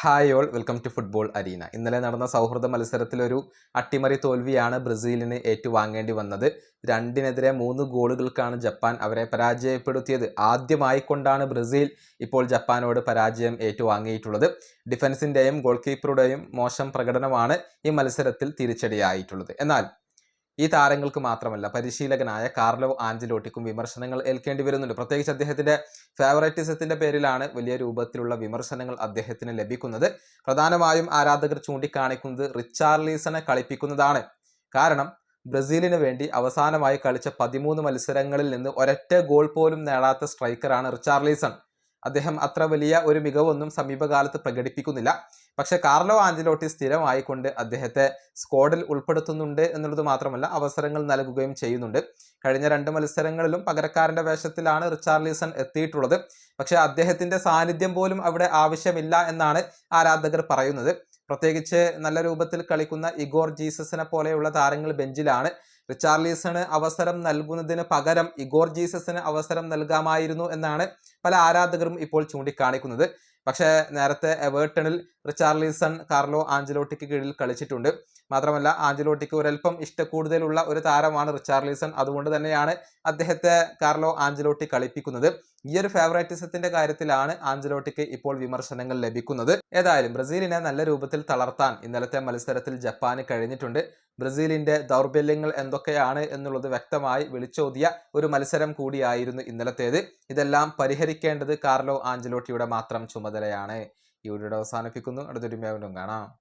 Hi all welcome to football arena ഇന്നലെ നടന്ന സൗഹൃദ മത്സരത്തിലൊരു അട്ടിമറി തോൽവിയാണ് ബ്രസീലിന് ഏറ്റുവാങ്ങേണ്ടി വന്നത്. രണ്ടിനെതിരെ മൂന്ന് ഗോളുകൾക്കാണ് ജപ്പാൻ അവരെ പരാജയപ്പെടുത്തിയത്. ആദ്യമായിക്കൊണ്ടാണ് ബ്രസീൽ ഇപ്പോൾ ജപ്പാനോട് പരാജയം ഏറ്റുവാങ്ങിയിട്ടുള്ളത്. ഡിഫൻസിന്റെയും ഗോൾ കീപ്പറുടെയും മോശം പ്രകടനമാണ് ഈ മത്സരത്തിൽ തിരിച്ചടിയായിട്ടുള്ളത്. എന്നാൽ ഈ താരങ്ങൾക്ക് മാത്രമല്ല പരിശീലകനായ കാർലോ ആഞ്ചലോട്ടിക്കും വിമർശനങ്ങൾ ഏൽക്കേണ്ടി വരുന്നുണ്ട്. പ്രത്യേകിച്ച് അദ്ദേഹത്തിന്റെ ഫേവറേറ്റിസത്തിന്റെ പേരിലാണ് വലിയ രൂപത്തിലുള്ള വിമർശനങ്ങൾ അദ്ദേഹത്തിന് ലഭിക്കുന്നത്. പ്രധാനമായും ആരാധകർ ചൂണ്ടിക്കാണിക്കുന്നത് റിച്ചാർലീസനെ കളിപ്പിക്കുന്നതാണ്. കാരണം ബ്രസീലിന് വേണ്ടി അവസാനമായി കളിച്ച പതിമൂന്ന് മത്സരങ്ങളിൽ നിന്ന് ഒരൊറ്റ ഗോൾ പോലും നേടാത്ത സ്ട്രൈക്കറാണ് റിച്ചാർലീസൺ. അദ്ദേഹം അത്ര വലിയ ഒരു മികവൊന്നും സമീപകാലത്ത് പ്രകടിപ്പിക്കുന്നില്ല. പക്ഷെ കാർലോ ആഞ്ചലോട്ടി സ്ഥിരമായിക്കൊണ്ട് അദ്ദേഹത്തെ സ്ക്വാഡിൽ ഉൾപ്പെടുത്തുന്നുണ്ട് എന്നുള്ളത് മാത്രമല്ല അവസരങ്ങൾ നൽകുകയും ചെയ്യുന്നുണ്ട്. കഴിഞ്ഞ രണ്ട് മത്സരങ്ങളിലും പകരക്കാരന്റെ വേഷത്തിലാണ് റിച്ചാർലിസൺ എത്തിയിട്ടുള്ളത്. പക്ഷെ അദ്ദേഹത്തിന്റെ സാന്നിധ്യം പോലും അവിടെ ആവശ്യമില്ല എന്നാണ് ആരാധകർ പറയുന്നത്. പ്രത്യേകിച്ച് നല്ല രൂപത്തിൽ കളിക്കുന്ന ഇഗോർ ജീസസിനെ പോലെയുള്ള താരങ്ങൾ ബെഞ്ചിലാണ്. റിച്ചാർലീസണ് അവസരം നൽകുന്നതിന് പകരം ഇഗോർ ജീസസിന് അവസരം നൽകാമായിരുന്നു എന്നാണ് പല ആരാധകരും ഇപ്പോൾ ചൂണ്ടിക്കാണിക്കുന്നത്. പക്ഷേ നേരത്തെ എവേർട്ടണിൽ റിച്ചാർലിസൺ കാർലോ ആഞ്ചലോട്ടിക്ക് കീഴിൽ കളിച്ചിട്ടുണ്ട്. മാത്രമല്ല ആഞ്ചലോട്ടിക്ക് ഒരൽപ്പം ഇഷ്ടക്കൂടുതലുള്ള ഒരു താരമാണ് റിച്ചാർലിസൺ. അതുകൊണ്ട് തന്നെയാണ് അദ്ദേഹത്തെ കാർലോ ആഞ്ചലോട്ടി കളിപ്പിക്കുന്നത്. ഈ ഒരു ഫേവറേറ്റിസത്തിന്റെ കാര്യത്തിലാണ് ആഞ്ചലോട്ടിക്ക് ഇപ്പോൾ വിമർശനങ്ങൾ ലഭിക്കുന്നത്. ഏതായാലും ബ്രസീലിനെ നല്ല രൂപത്തിൽ തളർത്താൻ ഇന്നലത്തെ മത്സരത്തിൽ ജപ്പാന് കഴിഞ്ഞിട്ടുണ്ട്. ബ്രസീലിന്റെ ദൗർബല്യങ്ങൾ എന്തൊക്കെയാണ് എന്നുള്ളത് വ്യക്തമായി വിളിച്ചോതിയ ഒരു മത്സരം കൂടിയായിരുന്നു ഇന്നലത്തേത്. ഇതെല്ലാം പരിഹരിക്കേണ്ടത് കാർലോ ആഞ്ചലോട്ടിയുടെ മാത്രം ചുമതലയാണ്. ഈ വീഡിയോ അവസാനിപ്പിക്കുന്നു. അടുത്തൊരു കാണാം.